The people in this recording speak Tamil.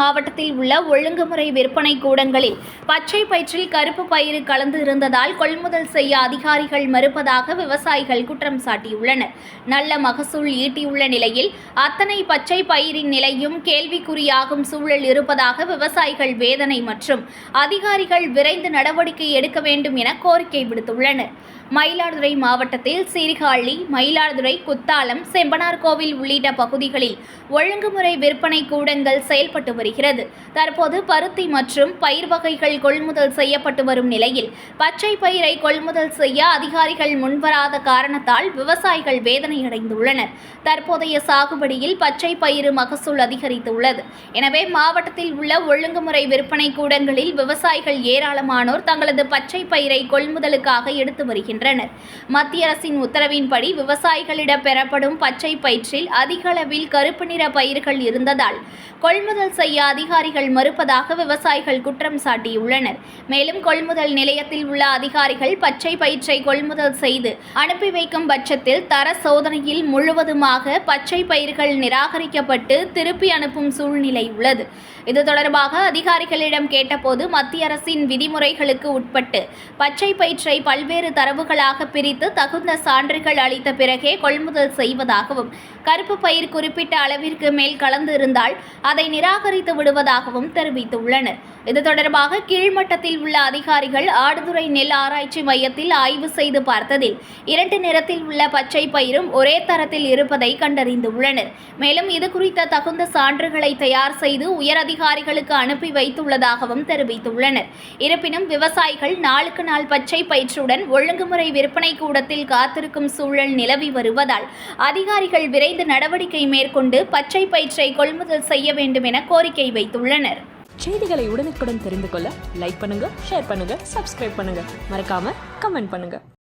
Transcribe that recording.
மாவட்டத்தில் உள்ள ஒழுங்குமுறை விற்பனை கூடங்களில் பச்சை பயிற்றில் கருப்பு பயிறு கலந்து இருந்ததால் கொள்முதல் செய்ய அதிகாரிகள் மறுப்பதாக விவசாயிகள் குற்றம் சாட்டியுள்ளனர். நல்ல மகசூல் ஈட்டியுள்ள நிலையில் அத்தனை பச்சை பயிரின் நிலையும் கேள்விக்குறியாகும் சூழல் இருப்பதாக விவசாயிகள் வேதனை மற்றும் அதிகாரிகள் விரைந்து நடவடிக்கை எடுக்க வேண்டும் என கோரிக்கை விடுத்துள்ளனர். மயிலாடுதுறை மாவட்டத்தில் சீர்காழி மயிலாடுதுறை குத்தாலம் செம்பனார்கோவில் உள்ளிட்ட பகுதிகளில் ஒழுங்குமுறை விற்பனை கூடங்கள் செயல்பட்டு வருகிறது. தற்போது பருத்தி மற்றும் பயிர் வகைகள் கொள்முதல் செய்யப்பட்டு வரும் நிலையில் பச்சை பயிரை கொள்முதல் செய்ய அதிகாரிகள் முன்வராத காரணத்தால் விவசாயிகள் வேதனையடைந்துள்ளனர். தற்போதைய சாகுபடியில் பச்சை பயிறு மகசூல் அதிகரித்துள்ளது. எனவே மாவட்டத்தில் உள்ள ஒழுங்குமுறை விற்பனை கூடங்களில் விவசாயிகள் ஏராளமானோர் தங்களது பச்சை பயிரை கொள்முதலுக்காக எடுத்து வருகின்றனர். மத்திய அரசின் உத்தரவின்படி விவசாயிகளிடம் பெறப்படும் பச்சை பயிற்றில் அதிக அளவில் கருப்பு நிற பயிர்கள் இருந்ததால் கொள்முதல் செய்ய அதிகாரிகள் மறுப்பதாக விவசாயிகள் குற்றம் சாட்டியுள்ளனர். மேலும் கொள்முதல் நிலையத்தில் உள்ள அதிகாரிகள் பச்சை பயிற்றை கொள்முதல் செய்து அனுப்பி வைக்கும் பட்சத்தில் தர சோதனையில் முழுவதுமாக பச்சை பயிர்கள் நிராகரிக்கப்பட்டு திருப்பி அனுப்பும் சூழ்நிலை உள்ளது. இது தொடர்பாக அதிகாரிகளிடம் கேட்டபோது மத்திய அரசின் விதிமுறைகளுக்கு உட்பட்டு பச்சை பயிற்றை பல்வேறு தரவுகளாக பிரித்து தகுந்த சான்றுகள் அளித்த பிறகே கொள்முதல் செய்வதாகவும் கருப்பு பயிர் குறிப்பிட்ட அளவிற்கு மேல் கலந்து இருந்தால் அதை நிராகரித்து விடுவதாகவும் தெரிவித்துள்ளனர். இது தொடர்பாக கீழ்மட்டத்தில் உள்ள அதிகாரிகள் ஆடுதுறை நெல் ஆராய்ச்சி மையத்தில் ஆய்வு செய்து பார்த்ததில் இரண்டு நிறத்தில் உள்ள பச்சை பயிரும் ஒரே தரத்தில் இருப்பதை கண்டறிந்துள்ளனர். மேலும் இது குறித்த தகுந்த சான்றுகளை தயார் செய்து உயர் அதிகாரிகளுக்கு அனுப்பி வைத்துள்ளதாகவும் தெரிவித்துள்ளனர். இருப்பினும் விவசாயிகள் நாளுக்கு நாள் பச்சை பயிற்றுடன் ஒழுங்குமுறை விற்பனை கூடத்தில் காத்திருக்கும் சூழல் நிலவி வருவதால் அதிகாரிகள் விரைந்து நடவடிக்கை மேற்கொண்டு பச்சை பயிற்றை கொள்முதல் செய்ய வேண்டும் என கோரிக்கை வைத்துள்ளனர். செய்திகளை உடனுக்குடன் தெரிந்து கொள்ள லைக் பண்ணுங்க ஷேர் பண்ணுங்க சப்ஸ்கிரைப் பண்ணுங்க. மறக்காம கமெண்ட் பண்ணுங்க.